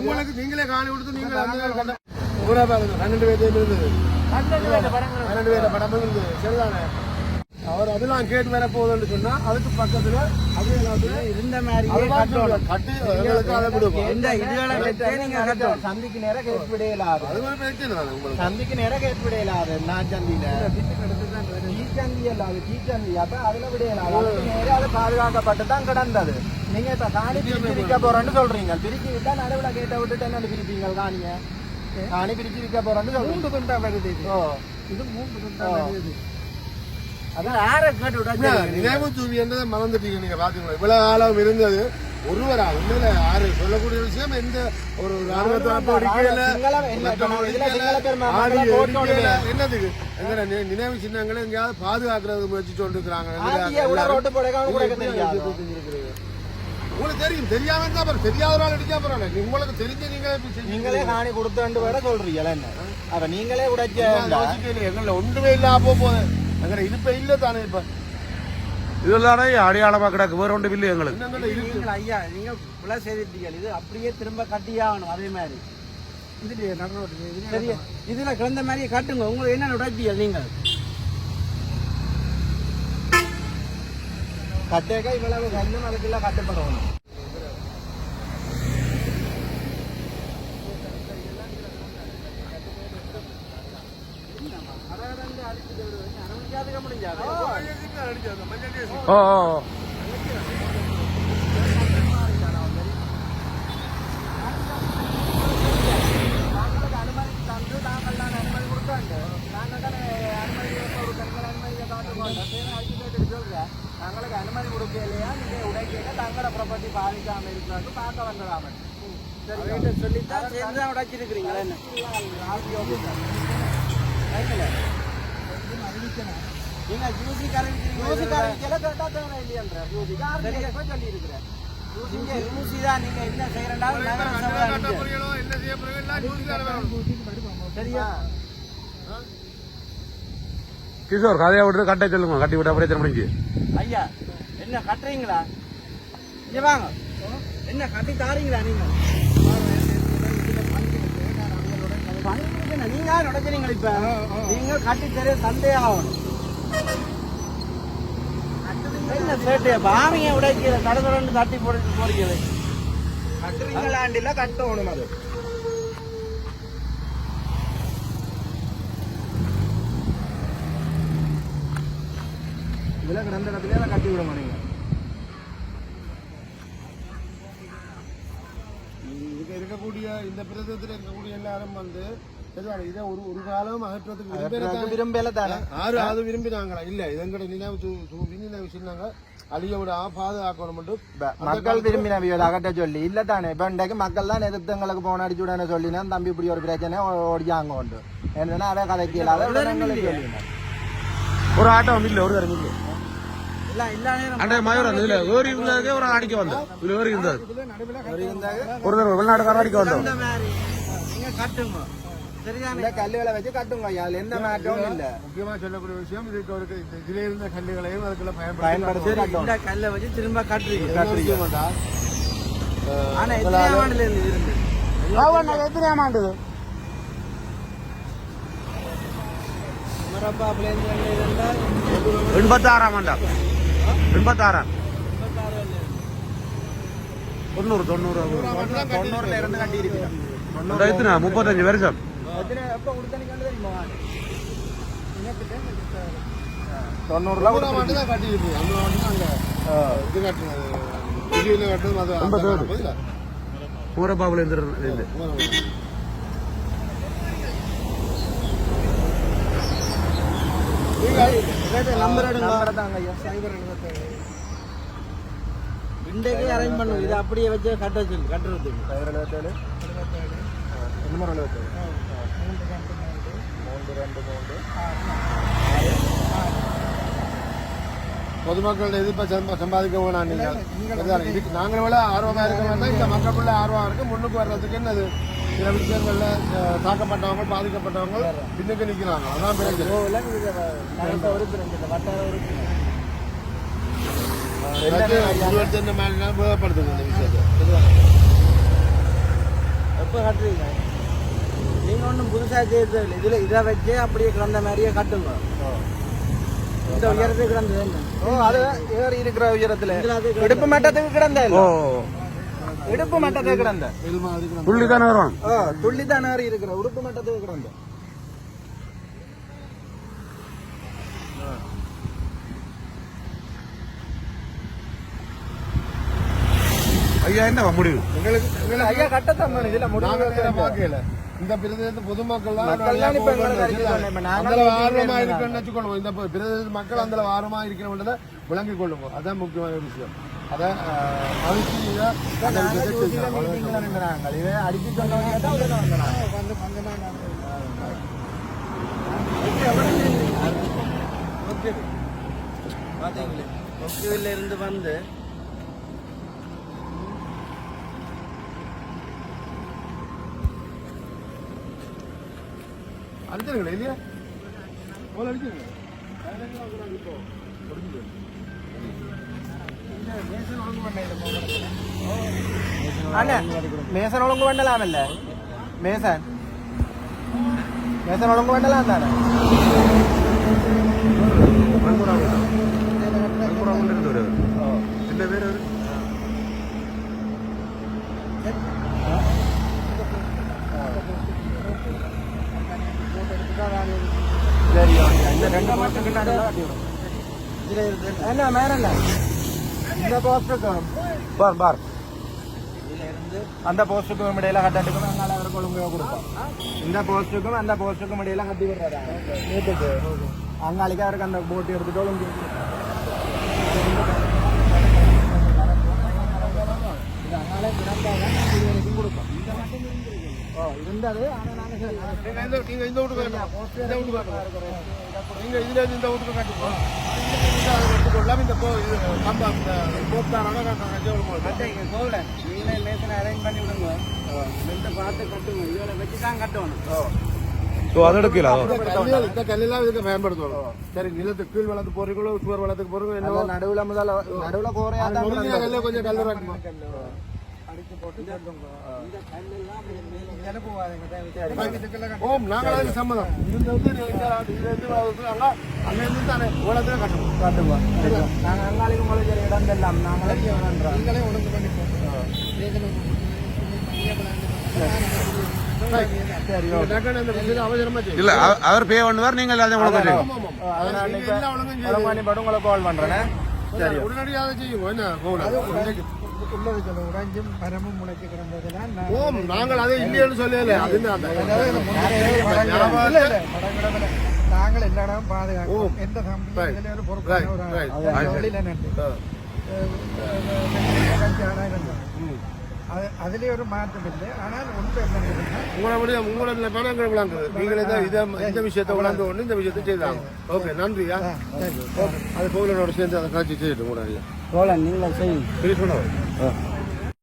உங்களுக்கு நீங்களே காணி கொடுத்து நீங்க அந்த நாள் கண்ட ஊரா பாருங்க பன்னெண்டு பேர் இருந்தது பன்னெண்டு பேர் படம் இருந்தது சரிதானே அவர் அதெல்லாம் கேட்டு வர போகுதுன்னு சொன்னா அதுக்கு பக்கத்துல நேரத்துல இருந்த கட்டணும் கட்டி எங்களுக்கு அதை விடுவோம் சந்திக்கு நேரம் கேட்பிடையலாது அது ஒரு பிரச்சனை தானே உங்களுக்கு சந்திக்கு நேரம் கேட்பிடையலாது நான் சந்தியில சந்தி அல்லாது சந்தி அப்ப அதுல விடையலாது அதுக்கு நேரம் அது பாதுகாக்கப்பட்டு தான் கிடந்தது நீங்க இப்ப காணி பிரிச்சு விற்க போறேன்னு சொல்றீங்க பிரிச்சு விட்டா நடுவுல கேட்ட விட்டுட்டு என்ன பிரிப்பீங்க காணிய காணி பிரிச்சு விற்க போறேன்னு சொல்றீங்க மூன்று துண்டா வருது இது. ஓ இது மூன்று துண்டா. வருது அதான் யார கேட்டு விட்டா நினைவு தூவி என்றதை மறந்துட்டீங்க நீங்க பாத்தீங்களா இவ்வளவு காலம் இருந்தது ஒருவரா? உண்மையில யாரு சொல்லக்கூடிய விஷயம் எந்த ஒரு. என்னதுக்கு? எங்கட நினைவு சின்னங்களை எங்கேயாவது பாதுகாக்கிறது முயற்சி தெரியாது. உங்களுக்கு தெரியும் தெரியாம இருந்தா அப்புறம் தெரியாத ஆள் அடிக்காம பரவாயில்ல உங்களுக்கு தெரிஞ்ச நீங்களே நீங்களே காணி கொடுத்து வேற சொல்றீங்க என்ன? அப்ப நீங்களே உடைச்ச எங்கள்ல ஒன்றுமே இல்லாம போக போகுது. எங்கட இருப்ப இல்ல தானே இப்ப. இதெல்லாம் அடையாளமா கிடக்கு வேற ஒன்று இல்லை எங்களுக்கு ஐயா நீங்க பிள்ளை செய்திருக்கீங்க இது அப்படியே திரும்ப கட்டியாகணும் அதே மாதிரி சரி இதுல கிடந்த மாதிரியே கட்டுங்க உங்களுக்கு என்ன உடைச்சிய நீங்கள் கட்டேக்க இவ்வளவு கல்லும் அதுக்கெல்லாம் கட்டுப்படணும் ஓ ஓ ஓ. தாங்களுக்கு அனுமதி தந்து தாங்கள் தான் அனுமதி கொடுத்தாங்க நாங்கள் தானே அனுமதி கொடுக்கறீங்க அனுமதியை காட்டுக்கோங்க சரி அடிச்சுட்டு சொல்றேன் தங்களுக்கு அனுமதி கொடுக்கலையா நீங்க உடைக்கல தங்களோட ப்ராப்பர்ட்டி பாதிக்காம இருக்கிறது பார்க்க வந்துடாம சரி சொல்லித்தான் சேர்ந்து தான் உடைச்சிருக்கிறீங்களா என்ன நீங்க ஜூசி கரவிக்கிறீங்க ஜூசி கரவிக்கல கேட்டா தேவை இல்லையன்ற ஜூசி சொல்லி இருக்கிறேன் தான் நீங்க என்ன செய்யறேன்டாலும் நகர சபை என்ன செய்ய போறீங்களோ சரியா கிஷோர் கதையை விட்டு கட்ட சொல்லுங்க கட்டி விட்டா பிரச்சனை முடிஞ்சு ஐயா என்ன கட்டுறீங்களா இங்க வாங்க என்ன கட்டி தாரீங்களா நீங்க நீங்க உடைக்கிறீங்க இப்ப நீங்க கட்டி தெரிய சந்தே ஆகணும் என்ன சேட்டு பாவிங்க உடைக்கிற கடற்கரை தட்டி போட்டு போறீங்க கட்டுறீங்களாண்டில கட்டணும் அது. இதுல கிடந்த இடத்துல கட்டி விட மாட்டீங்க. இதுக்கு இருக்கக்கூடிய இந்த பிரதேசத்தில் இருக்கக்கூடிய எல்லாரும் வந்து இதை ஒரு ஒரு காலம் அகற்றத்துக்கு விரும்புறதானே. விரும்பல தானே யாரு அது விரும்பினாங்களா இல்ல இது எங்கட நினைவு நினைவு சின்னங்க அழிய விட பாதுகாக்கணும் மக்கள் விரும்பின வியல் அகட்ட சொல்லி இல்ல தானே இப்ப இன்றைக்கு மக்கள் தான் எதிர்த்து எங்களுக்கு போன அடிச்சு விடனே சொல்லினா தம்பி இப்படி ஒரு பிரச்சனை ஓடியாங்க உண்டு என்னன்னா அவ கதைக்கு. ஒரு ஆட்டம் இல்ல ஒரு தரம் இல்ல அடிக்க வந்தோம் ஒரு வெளிநாட்டுக்காரன் அடிக்க கட்டுங்க சரிதானே கல்லுகளை வச்சு கட்டுங்க. அதுல எந்த மாற்றமும் இல்ல. முக்கியமா சொல்லக்கூடிய விஷயம் இதுக்கு ஒரு இந்த இதுல இருந்த கல்லுகளையும் அதுக்குள்ள பயன்படுத்தி. இந்த கல்லை வச்சு திரும்ப கட்டுறீங்க. கட்டுறீங்க ஆனா எத்தனை ஆண்டுல இருந்து? எத்தனை ஆண்டு எண்பத்தாறாம் ஆண்டாம் எண்பத்தாறாம். தொண்ணூறு தொண்ணூறு தொண்ணூறுல இருந்து கட்டி எத்தனை? முப்பத்தஞ்சு வருஷம். எத்தனை எப்ப கொடுத்தனீங்க தெரியுமா? தொண்ணூறுல நூறாம் ஆண்டு தான் கட்டியிருக்கு. அந்த ஆண்டு தான் அங்க இது கட்டினது. இதுல கட்டினது அது அந்த காலம் பதிலா? ஊரப்பாப்புல இருந்து இன்றைக்கே அரேஞ்ச் பண்ணுவோம் இது அப்படியே வச்சு கட்ட சொல்லி கட்டுறதுக்கு. சைபர் எழுபத்தேழு நம்பர் எழுபத்தேழு மூன்று ரெண்டு மூன்று. பொதுமக்களோட எதிர்ப்பை சம்ப- சம்பாதிக்க வேணாம் நீங்க சரிதானே? இதுக்கு நாங்கள் விட ஆர்வமா இருக்க வேண்டாம் இந்த மக்களுக்குள்ள ஆர்வம் இருக்கு. முன்னுக்கு வர்றதுக்கு என்னது? சில விஷயங்கள்ல தாக்கப்பட்டவங்க பாதிக்கப்பட்டவங்க பின்னுக்கு நிக்கிறாங்க. அதான் பிரச்சனை. நகரத்தை உறுப்பினர் இந்த விஷயத்தை. எப்போ கட்டுறீங்க? ஒன்றும் புதுசா செய்யறது இல்லை இதுல இதை வச்சே அப்படியே கிடந்த மாதிரியே கட்டுங்க. இந்த உயரத்துக்கு கிடந்தது ஓ அது ஏறி இருக்கிற உயரத்துல. இடுப்பு மட்டத்துக்கு கிடந்த ஓ. இடுப்பு மட்டத்துக்கு கிடந்த புள்ளி தானே வரும் ஓ துள்ளி தான் இருக்கிற உடுப்பு மட்டத்துக்கு கிடந்த ஐயா என்ன முடிவு? எங்களுக்கு ஐயா கட்டத்தான். இதுல நாங்க வேற முடிவு பார்க்கல. இந்த பிரதேசத்து பொதுமக்கள் ஆர்வமா. இருக்குன்னு வச்சுக்கொள்ளும் இந்த பிரதேச மக்கள் அந்த ஆர்வமா இருக்கிறவன்றத விளங்கிக் கொள்ளுங்க அதான் முக்கியமான விஷயம் அதை அடிச்சு வந்து பாத்தீங்களே இருந்து வந்து அடிச்சிருங்களா இல்லையா போல அடிச்சிருங்க അല്ല മേസൻ ഒളങ്ക് വേണ്ടലാണല്ലേ മേസൻ മേസൻ ഒളങ്ക് വേണ്ടലാ ரெண்டு இதுல இருக்கு என்ன மேல இந்த போஸ்டுக்கும் பார் பார். அந்த போஸ்டுக்கும் இடையில கட்டட்டுக்கும் அதனால அவருக்கு ஒழுங்காக கொடுப்போம். இந்த போஸ்டுக்கும் அந்த போஸ்டுக்கும் இடையில கட்டி விடுறாங்க வீட்டுக்கு அங்காளிக்கு அவருக்கு அந்த போட்டு எடுத்துட்டு ஒழுங்கு கொடுப்போம். இருந்தது. ஆனா நாங்க நீங்க இந்த வீட்டுக்கு. இந்த வீட்டுக்கு வரணும். நீங்க இதுல இந்த வீட்டுக்கு கட்டுப்போம் எடுத்துக்கொள்ளலாம் இந்த போ- இது கம்பா இந்த போப்தானோட கட்டுங்க கோவில நீங்களே மேசனை அரேஞ்ச் பண்ணி விடுங்க. ரெண்டு பார்த்து கட்டுங்க. இதோட வச்சு தான் கட்டணும். ஓ. அது எடுக்கல கல்லுகள் இந்த கல்லெல்லாம் இதுக்கு பயன்படுத்துவோம் சரி நிலத்துக்கு கீழ் வளர்த்து போறீங்களோ சுவர் வளர்த்துக்கு போறீங்களோ என்னவோ. நடுவுல முதல்ல கோரையா கொஞ்சம் கல்லு ஓம் நாங்கள் அதுக்கு சம்மதம். இருந்து வந்து நீங்க இதுல இருந்து வந்து அங்க அங்க இருந்து தானே ஓலத்துல கட்டணும். காட்டுவோம் நாங்க அங்காளிக்கு முளைக்கிற இடம் எல்லாம் நாங்களே நீங்களே ஒழுங்கு பண்ணி. இல்ல அவ- அவர் பே பண்ணுவார் நீங்க எல்லாத்தையும் செய்யும் ஒரு மணி படம் உங்களை கால் பண்றேன். சரி. உடனடியாக செய்யுங்க. என்ன? உள்ளது சொல்ல உடைஞ்சும் மரமும் முளைச்சு கிடந்ததுதான் ஓம் நாங்கள் அதை இல்லைன்னு சொல்லல நாங்கள் எல்லா இடமும் ஓ. எந்த. சம்பளம் பொறுப்பான ஒரு. அது அதுலயே ஒரு மாற்றம் இல்லை. ஆனால் ஒன்று விளங்குது. நீங்களே தான் இதை இந்த விஷயத்தை விளந்து கொண்டு இந்த விஷயத்தை செய்தாங்க. ஓகே நன்றியா ஓகே. அது கோவிலோட சேர்ந்து அதை காட்சி செய்யட்டும் கூட ஐயா கோலன் நீங்களே செய்யுங்க. பிரிச்சு